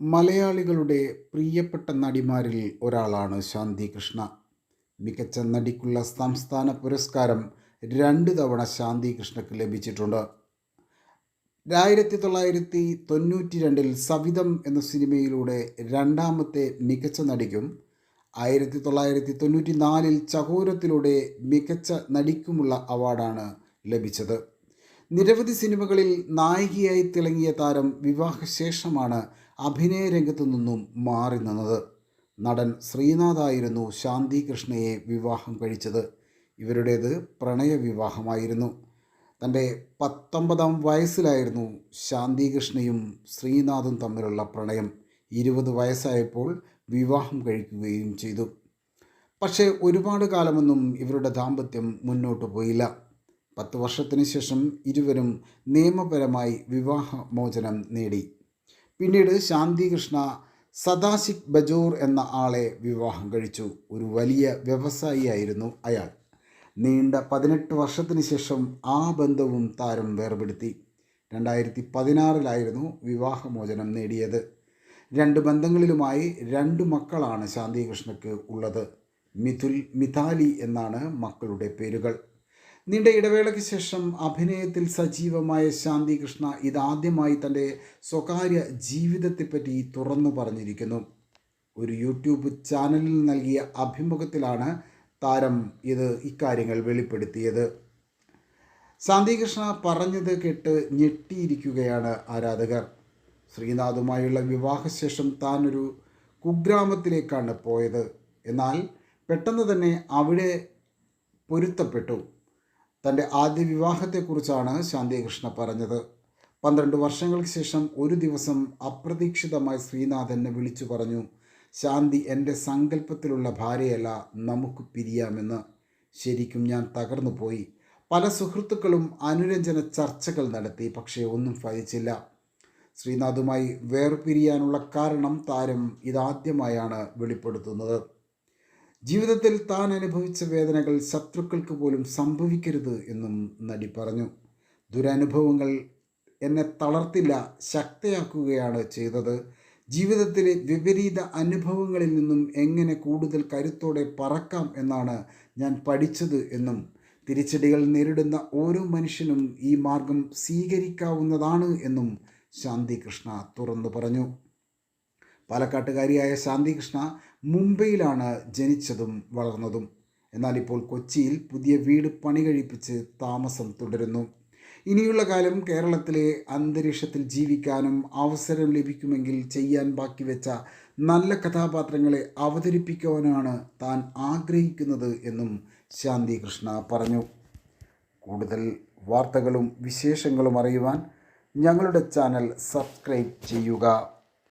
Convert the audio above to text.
മലയാളികളുടെ പ്രിയപ്പെട്ട നടിമാരിൽ ഒരാളാണ് ശാന്തി കൃഷ്ണ മികച്ച നടിക്കുള്ള സംസ്ഥാന പുരസ്കാരം രണ്ട് തവണ ശാന്തി കൃഷ്ണയ്ക്ക് ലഭിച്ചിട്ടുണ്ട്. ആയിരത്തി തൊള്ളായിരത്തി തൊണ്ണൂറ്റി രണ്ടിൽ സവിതം എന്ന സിനിമയിലൂടെ രണ്ടാമത്തെ മികച്ച നടിക്കും ആയിരത്തി തൊള്ളായിരത്തി തൊണ്ണൂറ്റി നാലിൽ ചകോരത്തിലൂടെ മികച്ച നടിക്കുമുള്ള അവാർഡാണ് ലഭിച്ചത്. നിരവധി സിനിമകളിൽ നായികയായി തിളങ്ങിയ താരം വിവാഹശേഷമാണ് അഭിനയ രംഗത്തു നിന്നും മാറി നിന്നത്. നടൻ ശ്രീനാഥായിരുന്നു ശാന്തി കൃഷ്ണയെ വിവാഹം കഴിച്ചത്. ഇവരുടേത് പ്രണയ വിവാഹമായിരുന്നു തന്റെ പത്തൊമ്പതാം വയസ്സിലായിരുന്നു ശാന്തി കൃഷ്ണയും ശ്രീനാഥും തമ്മിലുള്ള പ്രണയം. ഇരുപത് വയസ്സായപ്പോൾ വിവാഹം കഴിക്കുകയും ചെയ്തു. പക്ഷേ ഒരുപാട് കാലമൊന്നും ഇവരുടെ ദാമ്പത്യം മുന്നോട്ട് പോയില്ല. പത്ത് വർഷത്തിന് ശേഷം ഇരുവരും നിയമപരമായി വിവാഹമോചനം നേടി. പിന്നീട് ശാന്തികൃഷ്ണ സദാശിക് ബജോർ എന്ന ആളെ വിവാഹം കഴിച്ചു. ഒരു വലിയ വ്യവസായിയായിരുന്നു അയാൾ. നീണ്ട പതിനെട്ട് വർഷത്തിന് ശേഷം ആ ബന്ധവും താരം വേർപെടുത്തി. രണ്ടായിരത്തി പതിനാറിലായിരുന്നു വിവാഹമോചനം നേടിയത്. രണ്ട് ബന്ധങ്ങളിലുമായി രണ്ട് മക്കളാണ് ശാന്തി കൃഷ്ണയ്ക്ക് ഉള്ളത്. മിഥുൽ മിഥാലി എന്നാണ് മക്കളുടെ പേരുകൾ. നീണ്ട ഇടവേളയ്ക്ക് ശേഷം അഭിനയത്തിൽ സജീവമായ ശാന്തി കൃഷ്ണ ഇതാദ്യമായി തന്റെ സ്വകാര്യ ജീവിതത്തെപ്പറ്റി തുറന്നു പറഞ്ഞിരിക്കുന്നു. ഒരു യൂട്യൂബ് ചാനലിൽ നൽകിയ അഭിമുഖത്തിലാണ് താരം ഇത് ഇക്കാര്യങ്ങൾ വെളിപ്പെടുത്തിയത്. ശാന്തി കൃഷ്ണ പറഞ്ഞത് കേട്ട് ഞെട്ടിയിരിക്കുകയാണ് ആരാധകർ. ശ്രീനാഥുമായുള്ള വിവാഹശേഷം താൻ ഒരു കുഗ്രാമത്തിലേക്കാണ് പോയത്. എന്നാൽ പെട്ടെന്ന് തന്നെ അവിടെ പൊരുത്തപ്പെട്ടു. തന്റെ ആദ്യ വിവാഹത്തെക്കുറിച്ചാണ് ശാന്തികൃഷ്ണ പറഞ്ഞത്. പന്ത്രണ്ട് വർഷങ്ങൾക്ക് ശേഷം ഒരു ദിവസം അപ്രതീക്ഷിതമായി ശ്രീനാഥ് എന്നെ വിളിച്ചു പറഞ്ഞു ശാന്തി എന്റെ സങ്കല്പത്തിലുള്ള ഭാര്യയല്ല നമുക്ക് പിരിയാമെന്ന്. ശരിക്കും ഞാൻ തകർന്നു പോയി. പല സുഹൃത്തുക്കളും അനുരഞ്ജന ചർച്ചകൾ നടത്തി പക്ഷേ ഒന്നും ഫലിച്ചില്ല. ശ്രീനാഥുമായി വേർപിരിയാനുള്ള കാരണം താരം ഇതാദ്യമായാണ് വെളിപ്പെടുത്തുന്നത്. ജീവിതത്തിൽ താൻ അനുഭവിച്ച വേദനകൾ ശത്രുക്കൾക്ക് പോലും സംഭവിക്കരുത് എന്നും നടി പറഞ്ഞു. ദുരനുഭവങ്ങൾ എന്നെ തളർത്തില്ല ശക്തയാക്കുകയാണ് ചെയ്തത്. ജീവിതത്തിലെ വിപരീത അനുഭവങ്ങളിൽ നിന്നും എങ്ങനെ കൂടുതൽ കരുത്തോടെ പറക്കാം എന്നാണ് ഞാൻ പഠിച്ചത് എന്നും തിരിച്ചടികൾ നേരിടുന്ന ഓരോ മനുഷ്യനും ഈ മാർഗം സ്വീകരിക്കാവുന്നതാണ് എന്നും ശാന്തികൃഷ്ണ തുറന്നു പറഞ്ഞു. പാലക്കാട്ടുകാരിയായ ശാന്തികൃഷ്ണ മുംബൈയിലാണ് ജനിച്ചതും വളർന്നതും. എന്നാൽ ഇപ്പോൾ കൊച്ചിയിൽ പുതിയ വീട് പണി കഴിപ്പിച്ച് താമസം തുടരുന്നു. ഇനിയുള്ള കാലം കേരളത്തിലെ അന്തരീക്ഷത്തിൽ ജീവിക്കാനും അവസരം ലഭിക്കുമെങ്കിൽ ചെയ്യാൻ ബാക്കി വെച്ച നല്ല കഥാപാത്രങ്ങളെ അവതരിപ്പിക്കുവാനാണ് താൻ ആഗ്രഹിക്കുന്നത് എന്നും ശാന്തി കൃഷ്ണ പറഞ്ഞു. കൂടുതൽ വാർത്തകളും വിശേഷങ്ങളും അറിയുവാൻ ഞങ്ങളുടെ ചാനൽ സബ്സ്ക്രൈബ് ചെയ്യുക.